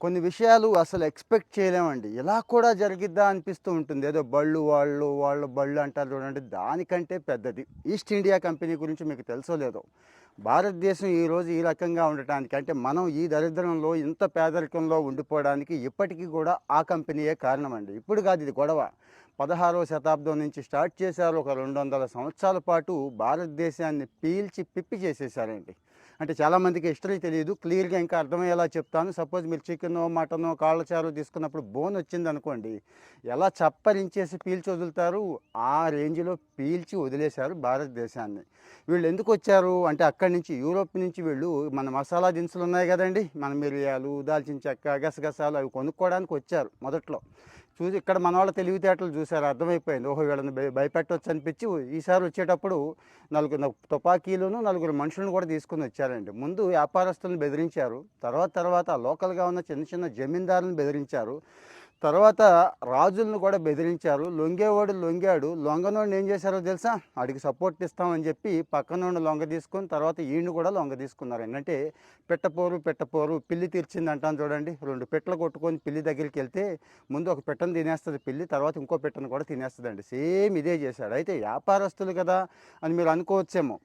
కొన్ని విషయాలు అసలు ఎక్స్పెక్ట్ చేయలేమండి. ఇలా కూడా జరిగిద్దా అనిపిస్తూ ఉంటుంది. ఏదో బళ్ళు వాళ్ళు వాళ్ళు బళ్ళు అంటారు చూడండి. దానికంటే పెద్దది. ఈస్ట్ ఇండియా కంపెనీ గురించి మీకు తెలుసో లేదో. భారతదేశం ఈరోజు ఈ రకంగా ఉండటానికి అంటే మనం ఈ దరిద్రంలో ఇంత పేదరికంలో ఉండిపోవడానికి ఇప్పటికీ కూడా ఆ కంపెనీయే కారణం అండి ఇప్పుడు కాదు ఇది గొడవ. పదహారవ శతాబ్దం నుంచి స్టార్ట్ చేశారు. ఒక రెండు వందల సంవత్సరాల పాటు భారతదేశాన్ని పీల్చి పిప్పి చేసేసారండి అంటే చాలామందికి హిస్టరీ తెలియదు. క్లియర్గా ఇంకా అర్థమయ్యేలా చెప్తాను. సపోజ్ మీరు చికెన్ మటన్ కాళ్ళచారు తీసుకున్నప్పుడు బోన్ వచ్చింది అనుకోండి ఎలా చప్పరించేసి పీల్చి వదులుతారు? ఆ రేంజ్లో పీల్చి వదిలేశారు భారతదేశాన్ని. వీళ్ళు ఎందుకు వచ్చారు? అంటే అక్కడి నుంచి యూరోప్ నుంచి వీళ్ళు మన మసాలా దినుసులు ఉన్నాయి కదండి. మన మిరియాలు దాల్చిన చెక్క గసగసాలు అవి కొనుక్కోవడానికి వచ్చారు మొదట్లో. చూసి ఇక్కడ మన వాళ్ళ తెలివితేటలు చూశారు అర్థమైపోయింది. ఓహో వీళ్ళని భయపెట్టవచ్చు అనిపించి ఈసారి వచ్చేటప్పుడు నలుగురు తుపాకీలను నలుగురు మనుషులను కూడా తీసుకుని వచ్చారండి. ముందు వ్యాపారస్తులను బెదిరించారు. తర్వాత తర్వాత లోకల్గా ఉన్న చిన్న చిన్న జమీందారులను బెదిరించారు. తర్వాత రాజులను కూడా బెదిరించారు. లొంగేవాడు లొంగాడు. లొంగనోడిని ఏం చేశారో తెలుసా? వాడికి సపోర్ట్ ఇస్తామని చెప్పి పక్కనోడిని లొంగ తీసుకొని తర్వాత ఈయన్ని కూడా లొంగ తీసుకున్నారు. ఏంటంటే పెట్టపోరు పెట్టపోరు పిల్లి తీర్చింది అంటాను చూడండి. రెండు పెట్టలు కొట్టుకొని పిల్లి దగ్గరికి వెళ్తే ముందు ఒక పెట్టను తినేస్తుంది పిల్లి తర్వాత ఇంకో పెట్టను కూడా తినేస్తుందండి. సేమ్ ఇదే చేశాడు. అయితే వ్యాపారస్తులు కదా అని మీరు అనుకోవచ్చేమో.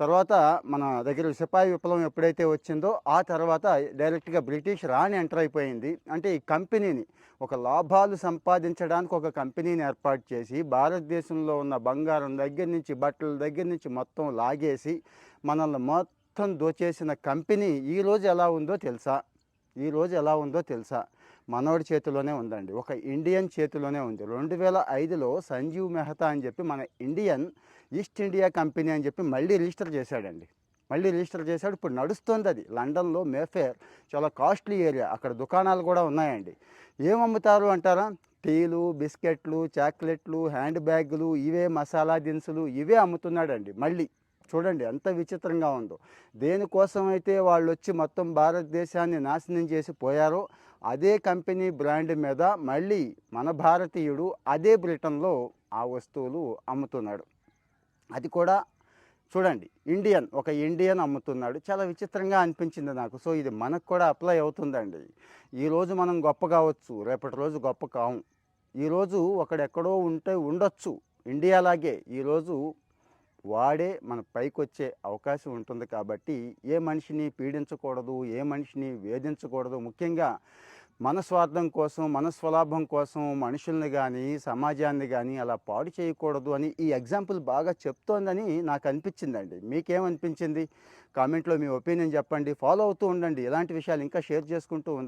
తర్వాత మన దగ్గర సిపాయి విప్లవం ఎప్పుడైతే వచ్చిందో ఆ తర్వాత డైరెక్ట్గా బ్రిటిష్ రాణి ఎంటర్ అయిపోయింది. అంటే ఈ కంపెనీని ఒక లాభాలు సంపాదించడానికి ఒక కంపెనీని ఏర్పాటు చేసి భారతదేశంలో ఉన్న బంగారం దగ్గర నుంచి బట్టల దగ్గర నుంచి మొత్తం లాగేసి మనల్ని మొత్తం దోచేసిన కంపెనీ ఈరోజు ఎలా ఉందో తెలుసా? ఈరోజు ఎలా ఉందో తెలుసా? మనోడి చేతిలోనే ఉందండి. ఒక ఇండియన్ చేతిలోనే ఉంది. రెండు వేల ఐదులో సంజీవ్ మెహతా అని చెప్పి మన ఇండియన్ ఈస్ట్ ఇండియా కంపెనీ అని చెప్పి మళ్ళీ రిజిస్టర్ చేశాడండి. మళ్ళీ రిజిస్టర్ చేశాడు. ఇప్పుడు నడుస్తుంది అది. లండన్లో మేఫేర్ చాలా కాస్ట్లీ ఏరియా. అక్కడ దుకాణాలు కూడా ఉన్నాయండి. ఏం అమ్ముతారు అంటారా? టీలు బిస్కెట్లు చాక్లెట్లు హ్యాండ్ బ్యాగులు ఇవే మసాలా దినుసులు ఇవే అమ్ముతున్నాడండి మళ్ళీ. చూడండి ఎంత విచిత్రంగా ఉందో. దేనికోసం అయితే వాళ్ళు వచ్చి మొత్తం భారతదేశాన్ని నాశనం చేసి పోయారో అదే కంపెనీ బ్రాండ్ మీద మళ్ళీ మన భారతీయుడు అదే బ్రిటన్లో ఆ వస్తువులు అమ్ముతున్నాడు. అది కూడా చూడండి ఇండియన్ ఒక ఇండియన్ అమ్ముతున్నాడు. చాలా విచిత్రంగా అనిపించింది నాకు. సో ఇది మనకు కూడా అప్లై అవుతుందండి. ఈరోజు మనం గొప్ప కావచ్చు రేపటి రోజు గొప్ప కాము ఈరోజు ఒకడెక్కడో ఉంటే ఉండొచ్చు. ఇండియాలాగే ఈరోజు వాడే మన పైకి వచ్చే అవకాశం ఉంటుంది కాబట్టి ఏ మనిషిని పీడించకూడదు ఏ మనిషిని వేధించకూడదు ముఖ్యంగా మన స్వార్థం కోసం మన స్వలాభం కోసం మనుషుల్ని కానీ సమాజాన్ని కానీ అలా పాడు చేయకూడదు అని ఈ ఎగ్జాంపుల్ బాగా చెప్తోందని నాకు అనిపించిందండి. మీకేమనిపించింది? కామెంట్లో మీ ఒపీనియన్ చెప్పండి. ఫాలో అవుతూ ఉండండి. ఇలాంటి విషయాలు ఇంకా షేర్ చేసుకుంటూ ఉందా.